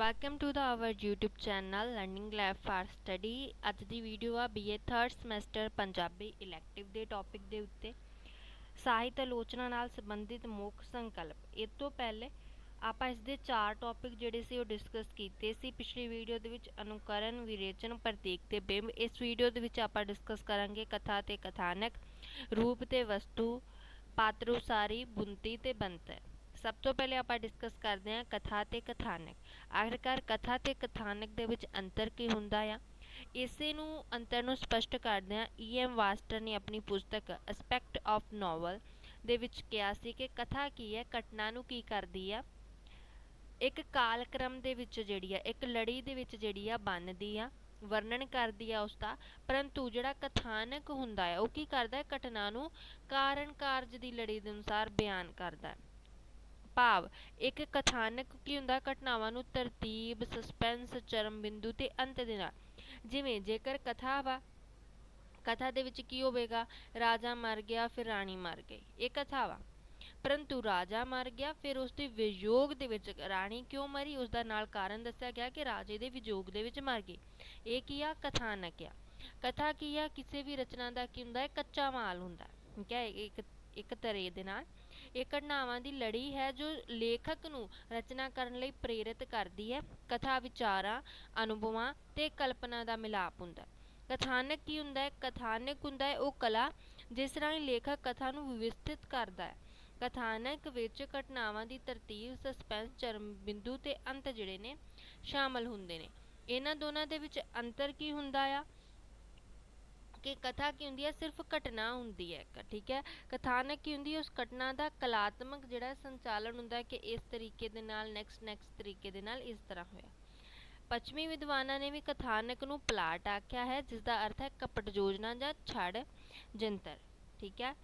Welcome to the our YouTube channel learning lab for study ਅੱਜ ਦੀ video ਆ BA 3rd semester Punjabi elective ਦੇ topic ਦੇ ਉੱਤੇ। ਸਾਹਿਤ ਆਲੋਚਨਾ ਨਾਲ ਸੰਬੰਧਿਤ ਮੁੱਖ ਸੰਕਲਪ। ਇਹ ਤੋਂ ਪਹਿਲੇ ਆਪਾਂ ਇਸ ਦੇ ਚਾਰ ਟੌਪਿਕ ਜਿਹੜੇ ਸੀ ਉਹ ਡਿਸਕਸ ਕੀਤੇ ਸੀ। ਪਿਛਲੀ ਵੀਡੀਓ ਦੇ ਵਿੱਚ ਅਨੁਕਰਨ, ਵਿਰੇਚਨ, ਪ੍ਰਤੀਕ ਤੇ ਬਿੰਬ। ਇਸ ਵੀਡੀਓ ਦੇ ਵਿੱਚ ਆਪਾਂ ਡਿਸਕਸ ਕਰਾਂਗੇ ਕਥਾ ਤੇ ਕਥਾਨਕ, ਰੂਪ ਤੇ ਵਸਤੂ, ਪਾਤਰ ਉਸਾਰੀ ਬੁੰਤੀ ਤੇ ਬੰਤਰ। ਸਭ ਤੋਂ ਪਹਿਲੇ ਆਪਾਂ ਡਿਸਕਸ ਕਰਦੇ ਹਾਂ ਕਥਾ ਤੇ ਕਥਾਨਕ। ਆਖਿਰਕਾਰ ਕਥਾ ਤੇ ਕਥਾਨਕ ਦੇ ਵਿੱਚ ਅੰਤਰ ਕੀ ਹੁੰਦਾ ਆ? ਇਸੇ ਨੂੰ ਅੰਤਰ ਨੂੰ ਸਪਸ਼ਟ ਕਰਦੇ ਹਾਂ। ਈਐਮ ਵਾਸਟਰ ਨੇ ਆਪਣੀ ਪੁਸਤਕ ਅਸਪੈਕਟ ਆਫ ਨੋਵਲ ਦੇ ਵਿੱਚ ਕਿਹਾ ਸੀ ਕਿ ਕਥਾ ਕੀ ਹੈ, ਘਟਨਾ ਨੂੰ ਕੀ ਕਰਦੀ ਆ? ਇੱਕ ਕਾਲਕ੍ਰਮ ਦੇ ਵਿੱਚ ਜਿਹੜੀ ਆ, ਇੱਕ ਲੜੀ ਦੇ ਵਿੱਚ ਜਿਹੜੀ ਆ ਬੰਨਦੀ ਆ, ਵਰਣਨ ਕਰਦੀ ਆ ਉਸ ਦਾ। ਪਰੰਤੂ ਜਿਹੜਾ ਕਥਾਨਕ ਹੁੰਦਾ ਹੈ ਉਹ ਕੀ ਕਰਦਾ ਹੈ? ਘਟਨਾ ਨੂੰ ਕਾਰਨ ਕਾਰਜ ਦੀ ਲੜੀ ਦੇ ਅਨੁਸਾਰ ਬਿਆਨ ਕਰਦਾ ਹੈ। ਭਾਵ। ਇੱਕ ਕਥਾਨਕ ਕੀ ਹੁੰਦਾ, ਘਟਨਾਵਾਂ ਨੂੰ ਤਰਤੀਬ ਸਸਪੈਂਸ ਚਰਮ ਬਿੰਦੂ ਤੇ ਅੰਤ ਦੇ ਨਾਲ। ਜਿਵੇਂ ਜੇਕਰ ਕਥਾ ਵਾ, ਕਥਾ ਦੇ ਵਿੱਚ ਕੀ ਹੋਵੇਗਾ? ਰਾਜਾ ਮਰ ਗਿਆ, ਫਿਰ ਰਾਣੀ ਮਰ ਗਈ। ਇਹ ਕਥਾ ਵਾ। ਪਰੰਤੂ ਰਾਜਾ ਮਰ ਗਿਆ, ਫਿਰ ਉਸ ਦੇ ਵਿਯੋਗ ਦੇ ਵਿੱਚ ਰਾਣੀ ਕਿਉਂ ਮਰੀ? ਉਸ ਦਾ ਨਾਲ ਕਾਰਨ ਦੱਸਿਆ ਗਿਆ ਕਿ ਰਾਜੇ ਦੇ ਵਿਯੋਗ ਦੇ ਵਿੱਚ ਮਰ ਗਈ। ਇਹ ਕੀ ਆ? ਕਥਾਨਕ ਆ। ਕਥਾ ਕੀ ਆ? ਕਿਸੇ ਵੀ ਰਚਨਾ ਦਾ ਕੀ ਹੁੰਦਾ? ਹੈ ਕੱਚਾ ਮਾਲ ਹੁੰਦਾ। ਠੀਕ ਹੈ? ਇੱਕ ਇੱਕ ਤਰੇ ਦੇ ਨਾਲ। ਇਹ ਘਟਨਾਵਾਂ ਦੀ ਲੜੀ ਹੈ ਜੋ ਲੇਖਕ ਨੂੰ ਰਚਨਾ ਕਰਨ ਲਈ ਪ੍ਰੇਰਿਤ ਕਰਦੀ ਹੈ। ਕਥਾ ਵਿਚਾਰਾਂ, ਅਨੁਭਵਾਂ ਤੇ ਕਲਪਨਾ ਦਾ ਮਿਲਾਪ ਹੁੰਦਾ ਕਥਾਨਕ ਕੀ ਹੁੰਦਾ ਹੈ? ਕਥਾਨਕ ਹੁੰਦਾ ਹੈ ਉਹ ਕਲਾ ਜਿਸ ਰਾਹੀਂ ਲੇਖਕ ਕਥਾ ਨੂੰ ਵਿਵਸਥਿਤ ਕਰਦਾ ਹੈ। ਕਥਾਨਕ ਵਿੱਚ ਘਟਨਾਵਾਂ ਦੀ ਤਰਤੀਬ ਸਸਪੈਂਸ ਚਰਮ ਬਿੰਦੂ ਤੇ ਅੰਤ ਜਿਹੜੇ ਨੇ, ਸ਼ਾਮਲ ਹੁੰਦੇ ਨੇ। ਇਹਨਾਂ ਦੋਨਾਂ ਦੇ ਵਿੱਚ ਅੰਤਰ ਕੀ ਹੁੰਦਾ ਆ? ਕਿ ਕਥਾ ਕੀ ਹੁੰਦੀ ਹੈ, ਸਿਰਫ ਘਟਨਾ ਹੁੰਦੀ ਹੈ ਠੀਕ ਹੈ? ਕਥਾਨਕ ਕੀ ਹੁੰਦੀ ਹੈ ਉਸ ਘਟਨਾ ਦਾ ਕਲਾਤਮਕ ਜਿਹੜਾ ਸੰਚਾਲਨ ਹੁੰਦਾ ਹੈ ਕਿ ਇਸ ਤਰੀਕੇ ਦੇ ਨਾਲ ਨੈਕਸਟ ਨੈਕਸਟ ਤਰੀਕੇ ਦੇ ਨਾਲ ਇਸ ਤਰ੍ਹਾਂ ਹੋਇਆ। ਪੱਛਮੀ ਵਿਦਵਾਨਾਂ ਨੇ ਵੀ ਕਥਾਨਕ ਨੂੰ ਪਲਾਟ ਆਖਿਆ ਹੈ, ਜਿਸ ਦਾ ਅਰਥ ਹੈ ਕਪਟ ਯੋਜਨਾ ਜਾਂ ਛੜ ਜੰਤਰ, ਠੀਕ ਹੈ?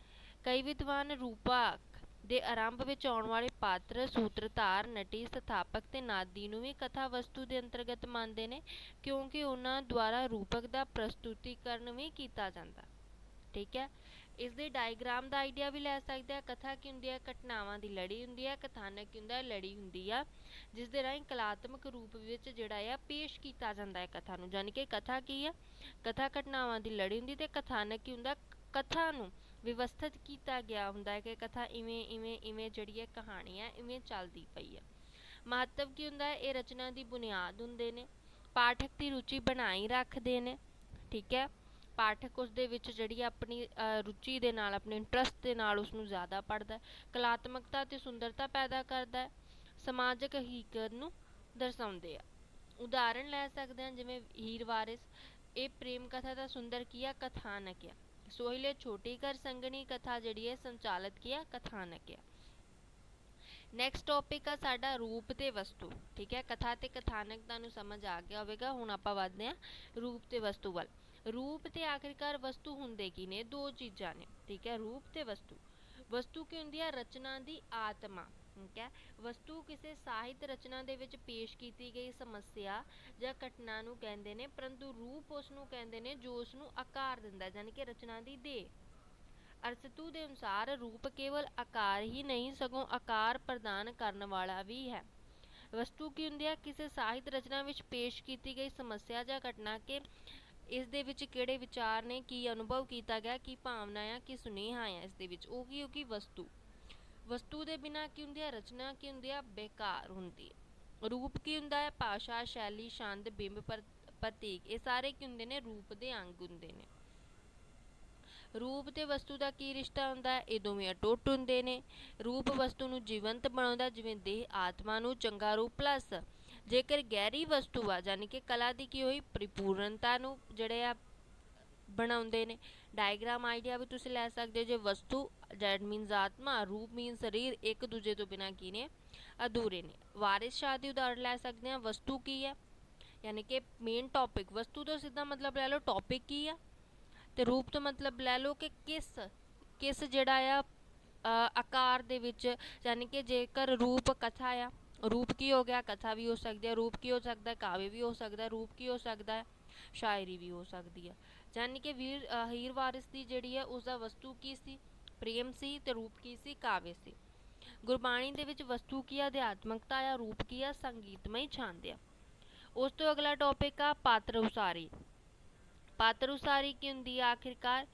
ਕਈ ਵਿਦਵਾਨ ਰੂਪਾ ਦੇ ਆਰੰਭ ਵਿੱਚ ਆਉਣ ਵਾਲੇ ਪਾਤਰ, ਸੂਤਰਧਾਰ, ਨਟੀ, ਸਥਾਪਕ ਤੇ ਨਾਦੀ ਨੂੰ ਵੀ ਕਥਾ ਵਸਤੂ ਦੇ ਅੰਤਰਗਤ ਮੰਨਦੇ ਨੇ, ਕਿਉਂਕਿ ਉਹਨਾਂ ਦੁਆਰਾ ਰੂਪਕ ਦਾ ਪ੍ਰਸਤੁਤੀਕਰਨ ਵੀ ਕੀਤਾ ਜਾਂਦਾ। ਠੀਕ ਹੈ? ਇਸ ਦੇ ਡਾਇਗਰਾਮ ਦਾ ਆਈਡੀਆ ਵੀ ਲੈ ਸਕਦੇ ਆ ਕਥਾ ਕੀ ਹੁੰਦੀ ਹੈ? ਘਟਨਾਵਾਂ ਦੀ ਲੜੀ ਹੁੰਦੀ ਹੈ। ਕਥਾਨਕ ਕੀ ਹੁੰਦਾ ਹੈ? ਲੜੀ ਹੁੰਦੀ ਆ, ਜਿਸ ਦੇ ਰਾਹੀਂ ਕਲਾਤਮਕ ਰੂਪ ਵਿੱਚ ਜਿਹੜਾ ਆ ਪੇਸ਼ ਕੀਤਾ ਜਾਂਦਾ ਹੈ ਕਥਾ ਨੂੰ। ਯਾਨੀ ਕਿ ਕਥਾ ਕੀ ਹੈ ਕਥਾ ਘਟਨਾਵਾਂ ਦੀ ਲੜੀ ਹੁੰਦੀ ਤੇ ਕਥਾਨਕ ਕੀ ਹੁੰਦਾ? ਕਥਾ ਨੂੰ ਵਿਵਸਥਿਤ ਕੀਤਾ ਗਿਆ ਹੁੰਦਾ ਹੈ ਕਿ ਕਥਾ ਇਵੇਂ ਇਵੇਂ ਇਵੇਂ ਜਿਹੜੀ ਹੈ ਕਹਾਣੀ ਹੈ, ਇਵੇਂ ਚੱਲਦੀ ਪਈ ਹੈ। ਮਹੱਤਵ ਕੀ ਹੁੰਦਾ ਹੈ? ਇਹ ਰਚਨਾ ਦੀ ਬੁਨਿਆਦ ਹੁੰਦੇ ਨੇ। ਪਾਠਕ ਦੀ ਰੁਚੀ ਬਣਾਈ ਰੱਖਦੇ ਨੇ, ਠੀਕ ਹੈ? ਪਾਠਕ ਉਸ ਦੇ ਵਿੱਚ ਜਿਹੜੀ ਆਪਣੀ ਰੁਚੀ ਦੇ ਨਾਲ, ਆਪਣੇ ਇੰਟਰਸਟ ਦੇ ਨਾਲ ਉਸ ਨੂੰ ਜ਼ਿਆਦਾ ਪੜ੍ਹਦਾ ਕਲਾਤਮਕਤਾ ਤੇ ਸੁੰਦਰਤਾ ਪੈਦਾ ਕਰਦਾ ਹੈ। ਸਮਾਜਿਕ ਹਕੀਕਤ ਨੂੰ ਦਰਸਾਉਂਦੇ ਆ। ਉਦਾਹਰਣ ਲੈ ਸਕਦੇ ਹਾਂ, ਜਿਵੇਂ ਹੀਰ ਵਾਰਿਸ। ਇਹ ਪ੍ਰੇਮ ਕਥਾ ਦਾ ਸੁੰਦਰ ਕੀਆ ਕਥਾਨਕ ਆ। ਸੋਹਿਲੇ ਛੋਟੀ ਘਰ ਸੰਗਣੀ ਕਥਾ ਜਿਹੜੀ ਹੈ, ਸੰਚਾਲਿਤ ਕੀਆ, ਕਥਾਨਕ ਆ ਨੈਕਸਟ ਟੌਪਿਕ ਆ ਸਾਡਾ ਰੂਪ ਤੇ ਵਸਤੂ, ਠੀਕ ਹੈ? ਕਥਾ ਤੇ ਕਥਾਨਕ ਤੁਹਾਨੂੰ ਸਮਝ ਆ ਗਿਆ ਹੋਵੇਗਾ, ਹੁਣ ਆਪਾਂ ਵਧਦੇ ਹਾਂ ਰੂਪ ਤੇ ਵਸਤੂ ਵੱਲ। ਰੂਪ ਤੇ ਆਖਿਰਕਾਰ ਵਸਤੂ ਹੁੰਦੇ ਕੀ ਨੇ? ਦੋ ਚੀਜ਼ਾਂ ਨੇ, ਠੀਕ ਹੈ? ਰੂਪ ਤੇ ਵਸਤੂ। ਵਸਤੂ ਕੀ ਹੁੰਦੀ ਹੈ ਰਚਨਾ ਦੀ ਆਤਮਾ। ਠੀਕ ਹੈ। ਵਸਤੂ ਕਿਸੇ ਸਾਹਿਤ ਰਚਨਾ ਦੇ ਵਿੱਚ ਪੇਸ਼ ਕੀਤੀ ਗਈ ਸਮੱਸਿਆ ਜਾਂ ਘਟਨਾ ਨੂੰ ਕਹਿੰਦੇ ਨੇ, ਪਰੰਤੂ ਰੂਪ ਉਸ ਨੂੰ ਕਹਿੰਦੇ ਨੇ ਜੋ ਉਸ ਨੂੰ ਆਕਾਰ ਦਿੰਦਾ ਯਾਨੀ ਕਿ ਰਚਨਾ ਦੀ ਦੇਹ। ਅਰਸਤੂ ਦੇ ਅਨੁਸਾਰ ਰੂਪ ਕੇਵਲ ਆਕਾਰ ਹੀ ਨਹੀਂ, ਸਗੋਂ ਆਕਾਰ ਪ੍ਰਦਾਨ ਕਰਨ ਵਾਲਾ ਵੀ ਹੈ। ਵਸਤੂ ਕੀ ਹੁੰਦੀ ਹੈ? ਕਿਸੇ ਸਾਹਿਤ ਰਚਨਾ ਵਿੱਚ ਪੇਸ਼ ਕੀਤੀ ਗਈ ਸਮੱਸਿਆ ਜਾਂ ਘਟਨਾ ਕੇ ਇਸ ਦੇ ਵਿੱਚ ਕਿਹੜੇ ਵਿਚਾਰ ਨੇ, ਕੀ ਅਨੁਭਵ ਕੀਤਾ ਗਿਆ, ਕੀ ਭਾਵਨਾ ਆ ਕੀ ਸੁਨੇਹਾ ਆ ਇਸ ਦੇ ਵਿੱਚ? ਉਹ ਕੀ ਹੋਗੀ ਵਸਤੂ? ਵਸਤੂ ਦੇ ਬਿਨਾ ਕੀ ਹੁੰਦੀ ਹੈ ਰਚਨਾ ਕੀ ਹੁੰਦੀ ਹੈ ਬੇਕਾਰ ਹੁੰਦੀ ਹੈ ਰੂਪ ਕੀ ਹੁੰਦਾ ਹੈ? ਭਾਸ਼ਾ, ਸ਼ੈਲੀ, ਛੰਦ, ਬਿੰਬ ਪ੍ਰਤੀਕ, ਇਹ ਸਾਰੇ ਕੀ ਹੁੰਦੇ ਨੇ? ਰੂਪ ਦੇ ਅੰਗ ਹੁੰਦੇ ਨੇ। ਰੂਪ ਤੇ ਵਸਤੂ ਦਾ ਕੀ ਰਿਸ਼ਤਾ ਹੁੰਦਾ ਹੈ? ਇਹ ਦੋਵੇਂ ਅਟੁੱਟ ਹੁੰਦੇ ਨੇ। ਰੂਪ ਵਸਤੂ ਨੂੰ ਜੀਵੰਤ ਬਣਾਉਂਦਾ, ਜਿਵੇਂ ਦੇਹ ਆਤਮਾ ਨੂੰ ਚੰਗਾ ਰੂਪ ਪਲੱਸ। ਜੇਕਰ ਗਹਿਰੀ ਵਸਤੂ ਆ ਯਾਨੀ ਕਿ ਕਲਾ ਦੀ ਕੀ ਹੋਈ? ਪਰਿਪੂਰਨਤਾ ਨੂੰ ਜਿਹੜੇ ਆ ਬਣਾਉਂਦੇ ਨੇ। ਡਾਇਗਰਾਮ ਆਈਡੀਆ ਵੀ ਤੁਸੀਂ ਲੈ ਸਕਦੇ ਹੋ, ਜੇ ਵਸਤੂ ਜੈਡ ਮੀਨਸ ਆਤਮਾ, ਰੂਪ ਮੀਨਸ ਸਰੀਰ ਇੱਕ ਦੂਜੇ ਤੋਂ ਬਿਨਾ ਕੀ ਨੇ? ਅਧੂਰੇ ਨੇ। ਵਾਰਿਸ ਸ਼ਾਹ ਦੀ ਉਦਾਹਰਣ ਲੈ ਸਕਦੇ ਹਾਂ, ਵਸਤੂ ਕੀ ਹੈ? ਯਾਨੀ ਕਿ ਮੇਨ ਟੌਪਿਕ ਵਸਤੂ ਤੋਂ ਸਿੱਧਾ ਮਤਲਬ ਲੈ ਲਓ ਟੌਪਿਕ ਕੀ ਆ? ਤੇ ਰੂਪ ਤੋਂ ਮਤਲਬ ਲੈ ਲਓ ਕਿ ਕਿਸ ਕਿਸ ਜਿਹੜਾ ਆ ਆਕਾਰ ਦੇ ਵਿੱਚ, ਯਾਨੀ ਕਿ ਜੇਕਰ ਰੂਪ ਕਥਾ ਆ, ਰੂਪ ਕੀ ਹੋ ਗਿਆ? ਕਥਾ ਵੀ ਹੋ ਸਕਦੀ ਹੈ ਰੂਪ ਕੀ ਹੋ ਸਕਦਾ? ਕਾਵਿ ਵੀ ਹੋ ਸਕਦਾ, ਰੂਪ ਕੀ ਹੋ ਸਕਦਾ? ਹੈ ਸ਼ਾਇਰੀ ਵੀ ਹੋ ਸਕਦੀ ਹੈ ਯਾਨੀ ਕਿ ਵੀਰ ਹੀਰ ਵਾਰਿਸ ਦੀ ਜਿਹੜੀ ਹੈ ਉਸ ਦਾ ਵਸਤੂ ਕੀ ਸੀ? ਪ੍ਰੇਮ ਸੀ ਤੇ ਰੂਪ ਕੀ ਸੀ? ਕਾਵਿ ਸੀ। ਗੁਰਬਾਣੀ ਦੇ ਵਿੱਚ ਵਸਤੂ ਕੀ ਆ? ਅਧਿਆਤਮਕਤਾ ਆ, ਰੂਪ ਕੀ ਆ? ਸੰਗੀਤਮਈ ਛੰਦ ਆ। ਉਸ ਤੋਂ ਅਗਲਾ ਟੌਪਿਕ ਆ, ਪਾਤਰ ਉਸਾਰੀ। ਪਾਤਰ ਉਸਾਰੀ ਕੀ ਹੁੰਦੀ ਆ? ਆਖਿਰਕਾਰ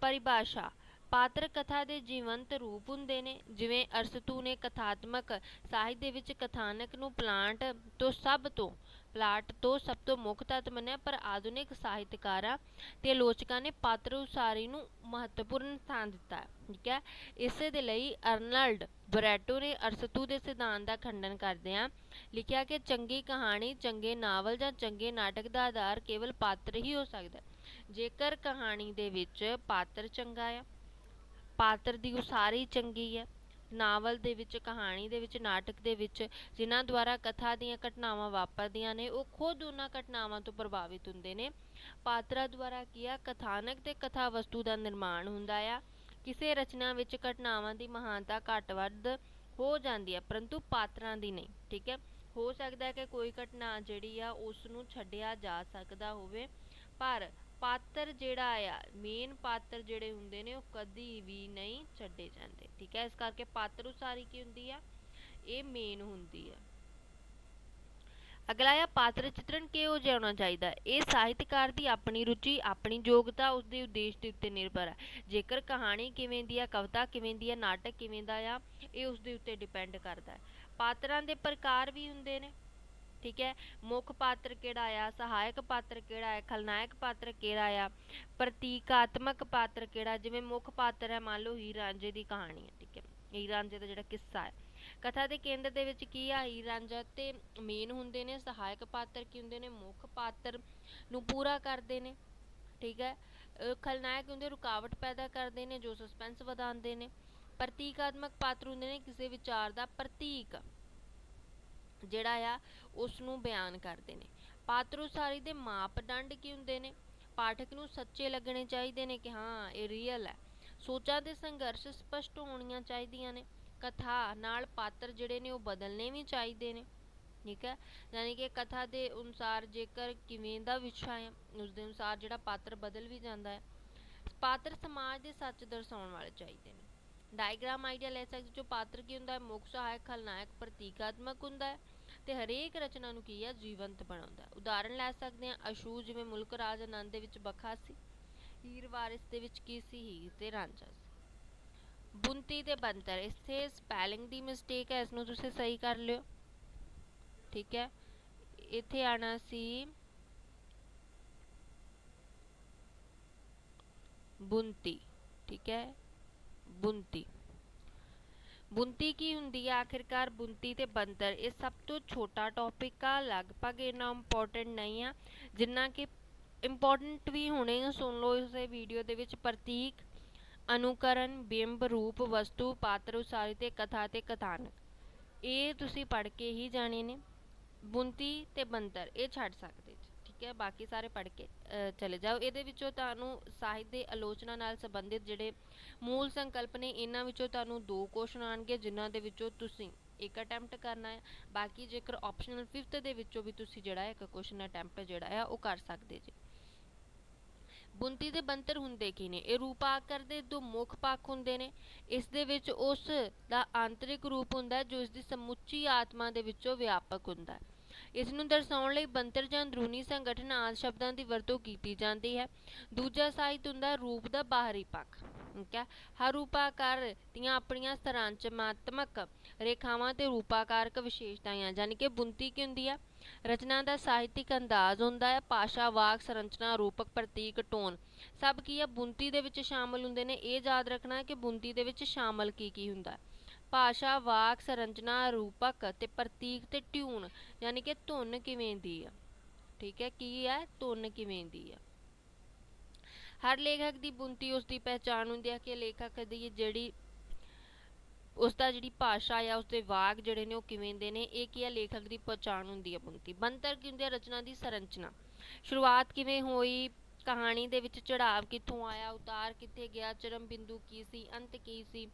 ਪਰਿਭਾਸ਼ਾ। ਪਾਤਰ ਕਥਾ ਦੇ ਜੀਵੰਤ ਰੂਪ ਹੁੰਦੇ ਨੇ, ਜਿਵੇਂ ਅਰਸਤੂ ਨੇ ਕਥਾਤਮਕ ਸਾਹਿਤ ਦੇ ਵਿੱਚ ਕਥਾਨਕ ਨੂੰ ਪਲਾਂਟ ਤੋਂ ਸਭ ਤੋਂ, ਪਲਾਟ ਤੋਂ ਸਭ ਤੋਂ ਮੁੱਖ ਤੱਤ ਮੰਨਿਆ, ਪਰ ਆਧੁਨਿਕ ਸਾਹਿਤਕਾਰਾਂ ਤੇ ਆਲੋਚਕਾਂ ਨੇ ਪਾਤਰ ਉਸਾਰੀ ਨੂੰ ਮਹੱਤਵਪੂਰਨ ਸਥਾਨ ਦਿੱਤਾ, ਠੀਕ ਹੈ? ਇਸੇ ਦੇ ਲਈ ਅਰਨਲਡ ਬਰੈਟੋ ਨੇ ਅਰਸਤੂ ਦੇ ਸਿਧਾਂਤ ਦਾ ਖੰਡਨ ਕਰਦਿਆਂ ਲਿਖਿਆ ਕਿ ਚੰਗੀ ਕਹਾਣੀ, ਚੰਗੇ ਨਾਵਲ ਜਾਂ ਚੰਗੇ ਨਾਟਕ ਦਾ ਆਧਾਰ ਕੇਵਲ ਪਾਤਰ ਹੀ ਹੋ ਸਕਦਾ ਜੇਕਰ ਕਹਾਣੀ ਦੇ ਵਿੱਚ ਪਾਤਰ ਚੰਗਾ ਹੈ ਪਾਤਰ ਦੀ ਉਸਾਰੀ ਚੰਗੀ ਹੈ। ਨਾਵਲ ਦੇ ਵਿੱਚ, ਕਹਾਣੀ ਦੇ ਵਿੱਚ, ਨਾਟਕ ਦੇ ਵਿੱਚ ਜਿਨ੍ਹਾਂ ਦੁਆਰਾ ਕਥਾ ਦੀਆਂ ਘਟਨਾਵਾਂ ਵਾਪਰਦੀਆਂ ਨੇ, ਉਹ ਖੁਦ ਉਹਨਾਂ ਘਟਨਾਵਾਂ ਤੋਂ ਪ੍ਰਭਾਵਿਤ ਹੁੰਦੇ ਨੇ। ਪਾਤਰਾਂ ਦੁਆਰਾ ਕੀ ਆ ਕਥਾਨਕ ਤੇ ਕਥਾ ਵਸਤੂ ਦਾ ਨਿਰਮਾਣ ਹੁੰਦਾ ਆ। ਕਿਸੇ ਰਚਨਾ ਵਿੱਚ ਘਟਨਾਵਾਂ ਦੀ ਮਹਾਨਤਾ ਘੱਟ ਵੱਧ ਹੋ ਜਾਂਦੀ ਹੈ, ਪਰੰਤੂ ਪਾਤਰਾਂ ਦੀ ਨਹੀਂ, ਠੀਕ ਹੈ? ਹੋ ਸਕਦਾ ਹੈ ਕਿ ਕੋਈ ਘਟਨਾ ਜਿਹੜੀ ਆ, ਉਸ ਨੂੰ ਛੱਡਿਆ ਜਾ ਸਕਦਾ ਹੋਵੇ, ਪਰ ਪਾਤਰ ਜਿਹੜਾ ਆ ਮੇਨ ਪਾਤਰ ਜਿਹੜੇ ਹੁੰਦੇ ਨੇ, ਉਹ ਕਦੀ ਵੀ ਨਹੀਂ ਛੱਡੇ ਜਾਂਦੇ, ਠੀਕ ਹੈ? ਇਸ ਕਰਕੇ ਪਾਤਰ ਉਸਾਰੀ ਕੀ ਹੁੰਦੀ ਆ? ਇਹ ਮੇਨ ਹੁੰਦੀ ਆ। ਅਗਲਾ ਆ, ਪਾਤਰ ਚਿਤਰਣ ਕਿਹੋ ਜਿਹਾ ਹੋਣਾ ਚਾਹੀਦਾ? ਇਹ ਸਾਹਿਤਕਾਰ ਦੀ ਆਪਣੀ ਰੁਚੀ, ਆਪਣੀ ਯੋਗਤਾ ਉਸ ਦੇ ਉਦੇਸ਼ ਦੇ ਉੱਤੇ ਨਿਰਭਰ ਹੈ ਜੇਕਰ ਕਹਾਣੀ ਕਿਵੇਂ ਦੀ ਆ, ਕਵਿਤਾ ਕਿਵੇਂ ਦੀ ਆ, ਨਾਟਕ ਕਿਵੇਂ ਦਾ ਆ, ਇਹ ਉਸਦੇ ਉੱਤੇ ਡਿਪੈਂਡ ਕਰਦਾ ਹੈ। ਪਾਤਰਾਂ ਦੇ ਪ੍ਰਕਾਰ ਵੀ ਹੁੰਦੇ ਨੇ। ਠੀਕ ਹੈ, ਮੁੱਖ ਪਾਤਰ ਕਿਹੜਾ ਆ, ਸਹਾਇਕ ਪਾਤਰ ਕਿਹੜਾ ਹੈ ਖਲਨਾਇਕ ਪਾਤਰ ਕਿਹੜਾ ਆ, ਪ੍ਰਤੀਕਾਤਮਕ ਪਾਤਰ ਕਿਹੜਾ, ਜਿਵੇਂ ਮੁੱਖ ਪਾਤਰ ਹੈ ਮੰਨ ਲਓ ਹੀਰ ਰਾਂਝੇ ਦੀ ਕਹਾਣੀ ਹੈ, ਠੀਕ ਹੈ। ਹੀਰ ਰਾਂਝੇ ਦਾ ਜਿਹੜਾ ਕਿੱਸਾ ਹੈ। ਕਥਾ ਦੇ ਕੇਂਦਰ ਦੇ ਵਿੱਚ ਕੀ ਆ, ਹੀਰ ਰਾਂਝਾ ਤੇ ਮੇਨ ਹੁੰਦੇ ਨੇ, ਸਹਾਇਕ ਪਾਤਰ ਕੀ ਹੁੰਦੇ ਨੇ, ਮੁੱਖ ਪਾਤਰ ਨੂੰ ਪੂਰਾ ਕਰਦੇ ਨੇ, ਠੀਕ ਹੈ। ਖਲਨਾਇਕ ਹੁੰਦੇ, ਰੁਕਾਵਟ ਪੈਦਾ ਕਰਦੇ ਨੇ, ਜੋ ਸਸਪੈਂਸ ਵਧਾਉਂਦੇ ਨੇ। ਪ੍ਰਤੀਕਾਤਮਕ ਪਾਤਰ ਹੁੰਦੇ ਨੇ, ਕਿਸੇ ਵਿਚਾਰ ਦਾ ਪ੍ਰਤੀਕ। ਜਿਹੜਾ ਆ ਉਸ ਨੂੰ ਬਿਆਨ ਕਰਦੇ ਨੇ। ਪਾਤਰ ਉਸਾਰੀ ਦੇ ਮਾਪਦੰਡ ਕੀ ਹੁੰਦੇ ਨੇ? ਪਾਠਕ ਨੂੰ ਸੱਚੇ ਲੱਗਣੇ ਚਾਹੀਦੇ ਨੇ ਕਿ ਹਾਂ, ਇਹ ਰੀਅਲ ਹੈ। ਸੋਚਾਂ ਦੇ ਸੰਘਰਸ਼ ਸਪਸ਼ਟ ਹੋਣੀਆਂ ਚਾਹੀਦੀਆਂ ਨੇ। ਕਥਾ ਨਾਲ ਪਾਤਰ ਜਿਹੜੇ ਨੇ, ਉਹ ਬਦਲਨੇ ਵੀ ਚਾਹੀਦੇ ਨੇ। ਠੀਕ ਹੈ? ਯਾਨੀ ਕਿ ਕਥਾ ਦੇ ਅਨੁਸਾਰ ਜੇਕਰ ਕਿਵੇਂ ਦਾ ਵਿਸ਼ਾ ਹੈ ਉਸ ਦੇ ਅਨੁਸਾਰ ਜਿਹੜਾ ਪਾਤਰ ਬਦਲ ਵੀ ਜਾਂਦਾ ਹੈ। ਪਾਤਰ ਸਮਾਜ ਦੇ ਸੱਚ ਦਰਸਾਉਣ ਵਾਲੇ ਚਾਹੀਦੇ ਨੇ। ਡਾਇਗ੍ਰਾਮ ਆਈਡੀਆ ਲੈ ਸਕਦੇ ਜੋ ਪਾਤਰ ਕੀ ਹੁੰਦਾ ਹੈ? ਮੁੱਖ ਸਹਾਇਕ, ਖਲਨਾਇਕ, ਪ੍ਰਤੀਕਾਤਮਕ ਹੁੰਦਾ ਹੈ। ਤੇ ਹਰੇਕ ਰਚਨਾ ਨੂੰ ਕੀ ਹੈ ਜੀਵੰਤ ਬਣਾਉਂਦਾ। ਹੈ ਉਦਾਹਰਣ ਲੈ ਸਕਦੇ ਹਾਂ, ਅਸ਼ੂ ਜਿਵੇਂ ਮੁਲਕ ਰਾਜ ਆਨੰਦ ਦੇ ਵਿੱਚ ਬਖਾ ਸੀ, ਹੀਰ ਵਾਰਿਸ ਦੇ ਵਿੱਚ ਕੀ ਸੀ? ਹੀਰ ਤੇ ਰਾਂਝਾ ਸੀ। ਬੁੰਤੀ ਤੇ ਬੰਤਰ ਇੱਥੇ ਸਪੈਲਿੰਗ ਦੀ ਮਿਸਟੇਕ ਹੈ ਇਸ ਨੂੰ ਤੁਸੀਂ ਸਹੀ ਕਰ ਲਿਓ। ਠੀਕ ਹੈ? ਇੱਥੇ ਆਣਾ ਸੀ, ਬੁੰਤੀ। ਠੀਕ ਹੈ? ਬੁੰਤੀ। ਬੁਣਤੀ ਕੀ ਹੁੰਦੀ ਹੈ ਆਖਿਰਕਾਰ ਬੁਣਤੀ ਤੇ ਬਣਤਰ ਇਹ ਸਭ ਤੋਂ ਛੋਟਾ ਟੌਪਿਕ ਆ। ਲਗਭਗ ਇੰਨਾ ਇੰਪੋਰਟੈਂਟ ਨਹੀਂ ਆ, ਜਿੰਨਾ ਕਿ ਇੰਪੋਰਟੈਂਟ ਵੀ ਹੋਣੇ ਆ। ਸੁਣ ਲਓ ਇਸੇ ਵੀਡੀਓ ਦੇ ਵਿੱਚ ਪ੍ਰਤੀਕ, ਅਨੁਕਰਨ, ਬਿੰਬ, ਰੂਪ, ਵਸਤੂ, ਪਾਤਰ, ਉਸਾਰੀ ਤੇ ਕਥਾ ਤੇ ਕਥਾਨਕ। ਇਹ ਤੁਸੀਂ ਪੜ੍ਹ ਕੇ ਹੀ ਜਾਣੇ ਨੇ। ਬੁੰਤੀ ਤੇ ਬਣਤਰ ਇਹ ਛੱਡ ਸਕਦੇ ਜੀ ਬਾਕੀ ਸਾਰੇ ਪੜ੍ਹ ਕੇ ਚਲੇ ਜਾਓ। ਇਹਦੇ ਵਿੱਚੋਂ ਤੁਹਾਨੂੰ ਸਾਹਿਤ ਦੇ ਆਲੋਚਨਾ ਨਾਲ ਸੰਬੰਧਿਤ ਜਿਹੜੇ ਮੂਲ ਸੰਕਲਪ ਨੇ, ਇਹਨਾਂ ਵਿੱਚੋਂ ਤੁਹਾਨੂੰ ਦੋ ਕੁਐਸਚਨ ਆਣਗੇ ਜਿਨ੍ਹਾਂ ਦੇ ਵਿੱਚੋਂ ਤੁਸੀਂ ਇੱਕ ਅਟੈਂਪਟ ਕਰਨਾ ਹੈ। ਬਾਕੀ ਜੇਕਰ ਆਪਸ਼ਨਲ 5th ਦੇ ਵਿੱਚੋਂ ਵੀ ਤੁਸੀਂ ਜਿਹੜਾ ਇੱਕ ਕੁਐਸਚਨ ਅਟੈਂਪਟ ਜਿਹੜਾ ਹੈ, ਉਹ ਕਰ ਸਕਦੇ ਜੀ। ਬੁੰਤੀ ਦੇ ਬੰਤਰ ਹੁੰਦੇ ਕੀ ਨੇ? ਇਹ ਰੂਪ ਆਕਾਰ ਦੇ ਦੋ ਮੁੱਖ ਪੱਖ ਹੁੰਦੇ ਨੇ। ਇਸ ਦੇ ਵਿੱਚ ਉਸ ਦਾ ਆਂਤਰਿਕ ਰੂਪ ਹੁੰਦਾ ਜੋ ਇਸ ਦੀ ਸਮੁੱਚੀ ਆਤਮਾ ਦੇ ਵਿੱਚੋਂ ਵਿਆਪਕ ਹੁੰਦਾ ਹੈ। ਇਸ ਨੂੰ ਦਰਸਾਉਣ ਲਈ ਬਣਤਰ ਜਾਂ ਅੰਦਰੂਨੀ ਸੰਗਠਨ ਆਦਿ ਸ਼ਬਦਾਂ ਦੀ ਵਰਤੋਂ ਕੀਤੀ ਜਾਂਦੀ ਹੈ। ਦੂਜਾ ਸਾਹਿਤ ਹੁੰਦਾ ਰੂਪ ਦਾ ਬਾਹਰੀ ਪੱਖ। ਠੀਕ ਹੈ। ਹਰ ਰੂਪਾਕਾਰ ਦੀਆਂ ਆਪਣੀਆਂ ਸਰਾਂਚਮਾਤਮਕ ਰੇਖਾਵਾਂ ਤੇ ਰੂਪਾਕਾਰਕ ਵਿਸ਼ੇਸ਼ਤਾਵਾਂ ਯਾਨੀ ਕਿ ਬੁੰਤੀ ਕੀ ਹੁੰਦੀ ਹੈ? ਰਚਨਾ ਦਾ ਸਾਹਿਤਿਕ ਅੰਦਾਜ਼ ਹੁੰਦਾ ਹੈ। ਭਾਸ਼ਾ, ਵਾਕ, ਸੰਰਚਨਾ, ਰੂਪਕ, ਪ੍ਰਤੀਕ, ਟੋਨ ਸਭ ਕੀ ਹੈ? ਬੁੰਤੀ ਦੇ ਵਿੱਚ ਸ਼ਾਮਲ ਹੁੰਦੇ ਨੇ। ਇਹ ਯਾਦ ਰੱਖਣਾ ਕਿ ਬੁੰਤੀ ਦੇ ਵਿੱਚ ਸ਼ਾਮਲ ਕੀ ਕੀ ਹੁੰਦਾ ਹੈ। ਭਾਸ਼ਾ, ਵਾਕ, ਸੰਰਚਨਾ, ਰੂਪਕ ਤੇ ਪ੍ਰਤੀਕ ਤੇ ਟਿਊਨ, ਯਾਨੀ ਕਿ ਧੁਨ ਕਿਵੇਂ ਦੀ ਆ? ਠੀਕ ਹੈ, ਕੀ ਹੈ? ਧੁਨ ਕਿਵੇਂ ਦੀ ਆ? ਹਰ ਲੇਖਕ ਦੀ ਬੁੰਤੀ ਉਸ ਦੀ ਪਹਿਚਾਣ ਹੁੰਦੀ ਹੈ ਕਿ ਲੇਖਕ ਦੀ ਜਿਹੜੀ ਉਸ ਦਾ ਜਿਹੜੀ ਭਾਸ਼ਾ ਆ ਉਸ ਦੇ ਵਾਕ ਜਿਹੜੇ ਨੇ ਉਹ ਕਿਵੇਂ ਦੇ ਨੇ, ਇਹ ਕੀ ਹੈ? ਲੇਖਕ ਦੀ ਪਛਾਣ ਹੁੰਦੀ ਹੈ ਬੁਣਤੀ। ਬਣਤਰ ਕੀ ਹੁੰਦੀ ਹੈ ਰਚਨਾ ਦੀ ਸੰਰਚਨਾ। ਸ਼ੁਰੂਆਤ ਕਿਵੇਂ ਹੋਈ? ਕਹਾਣੀ ਦੇ ਵਿੱਚ ਚੜਾਵ ਕਿੱਥੋਂ ਆਇਆ, ਉਤਾਰ ਕਿੱਥੇ ਗਿਆ, ਚਰਮ ਬਿੰਦੂ ਕੀ ਸੀ, ਅੰਤ ਕੀ ਸੀ?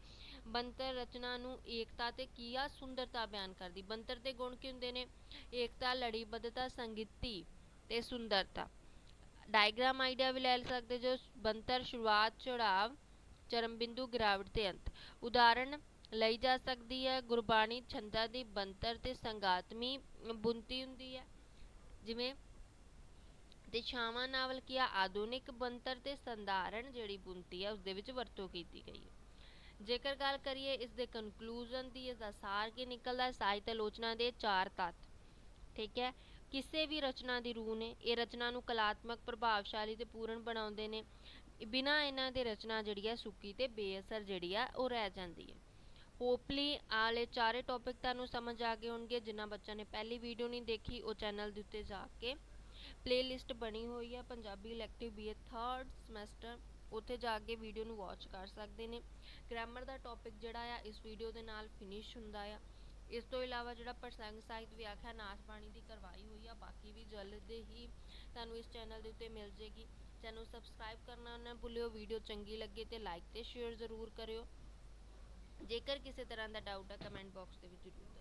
ਬੰਤਰ ਰਚਨਾ ਨੂੰ ਏਕਤਾ ਤੇ ਕੀ ਸੁੰਦਰਤਾ ਬਿਆਨ ਕਰਦੀ? ਬੰਤਰ ਦੇ ਗੁਣ ਕੀ ਹੁੰਦੇ ਨੇ? ਏਕਤਾ ਲੜੀਬੱਧਤਾ ਸੰਗੀਤੀ ਤੇ ਸੁੰਦਰਤਾ। ਡਾਇਗ੍ਰਾਮ ਆਈਡੀਆ ਵੀ ਲੈ ਸਕਦੇ ਜੋ ਬਣਤਰ, ਸ਼ੁਰੂਆਤ ਚੜਾਵ ਚਰਮ ਬਿੰਦੂ, ਗਿਰਾਵਟ ਤੇ ਅੰਤ। ਉਦਾਹਰਣ ਲਈ ਜਾ ਸਕਦੀ ਹੈ, ਗੁਰਬਾਣੀ ਛੰਦਾਂ ਦੀ ਬਣਤਰ ਤੇ ਸੰਗਾਤਮੀ ਬੁੰਤੀ ਹੁੰਦੀ ਹੈ। ਜਿਵੇਂ ਦਿਸ਼ਾਵਾਂ ਨਾਵਲ ਕੀ ਆ ਆਧੁਨਿਕ ਬਣਤਰ ਤੇ ਸੰਧਾਰਨ ਜਿਹੜੀ ਬੁੰਤੀ ਹੈ ਉਸ ਦੇ ਵਿੱਚ ਵਰਤੋਂ ਕੀਤੀ ਗਈ ਹੈ। ਜੇਕਰ ਗੱਲ ਕਰੀਏ ਇਸ ਦੇ ਕਨਕਲੂਜਨ ਦੀ, ਇਸ ਦਾ ਸਾਰ ਕੀ ਨਿਕਲਦਾ ਸਾਹਿਤ ਆਲੋਚਨਾ ਦੇ ਚਾਰ ਤੱਤ। ਠੀਕ ਹੈ? ਕਿਸੇ ਵੀ ਰਚਨਾ ਦੀ ਰੂਹ ਨੇ, ਇਹ ਰਚਨਾ ਨੂੰ ਕਲਾਤਮਕ, ਪ੍ਰਭਾਵਸ਼ਾਲੀ ਤੇ ਪੂਰਨ ਬਣਾਉਂਦੇ ਨੇ। ਬਿਨਾਂ ਇਹਨਾਂ ਦੇ ਰਚਨਾ ਜਿਹੜੀ ਹੈ, ਸੁੱਕੀ ਤੇ ਬੇਅਸਰ ਜਿਹੜੀ ਆ ਉਹ ਰਹਿ ਜਾਂਦੀ ਹੈ। ਹੋਪਲੀ ਆਲੇ ਚਾਰੇ ਟੌਪਿਕ ਤੁਹਾਨੂੰ ਸਮਝ ਆ ਗਏ ਹੋਣਗੇ, ਜਿਨ੍ਹਾਂ ਬੱਚਿਆਂ ਨੇ ਪਹਿਲੀ ਵੀਡੀਓ ਨਹੀਂ ਦੇਖੀ, ਉਹ ਚੈਨਲ ਦੇ ਉੱਤੇ ਜਾ ਕੇ ਪਲੇਲਿਸਟ ਬਣੀ ਹੋਈ ਆ, Punjabi elective BA 3rd semester ਉੱਥੇ ਜਾ ਕੇ ਵੀਡੀਓ ਨੂੰ ਵਾਚ ਕਰ ਸਕਦੇ ਨੇ। ਗ੍ਰਾਮਰ ਦਾ ਟੌਪਿਕ ਜਿਹੜਾ ਆ, ਇਸ ਵੀਡੀਓ ਦੇ ਨਾਲ ਫਿਨਿਸ਼ ਹੁੰਦਾ ਆ। ਇਸ ਤੋਂ ਇਲਾਵਾ ਜਿਹੜਾ ਪ੍ਰਸੰਗ ਸਾਹਿਤ ਵਿਆਖਿਆ ਨਾਚ ਬਾਣੀ ਦੀ ਕਰਵਾਈ ਹੋਈ ਆ, ਬਾਕੀ ਵੀ ਜਲਦ ਹੀ ਤੁਹਾਨੂੰ ਇਸ ਚੈਨਲ ਦੇ ਉੱਤੇ ਮਿਲ ਜੇਗੀ। ਚੈਨਲ ਸਬਸਕ੍ਰਾਈਬ ਕਰਨਾ ਨਾ ਭੁੱਲਿਓ ਵੀਡੀਓ ਚੰਗੀ ਲੱਗੇ ਤੇ ਲਾਈਕ ਤੇ ਸ਼ੇਅਰ ਜ਼ਰੂਰ ਕਰਿਓ। ਜੇਕਰ ਕਿਸੇ ਤਰ੍ਹਾਂ ਦਾ ਡਾਊਟ ਆ ਕਮੈਂਟ ਬਾਕਸ ਦੇ ਵਿੱਚ ਜ਼ਰੂਰ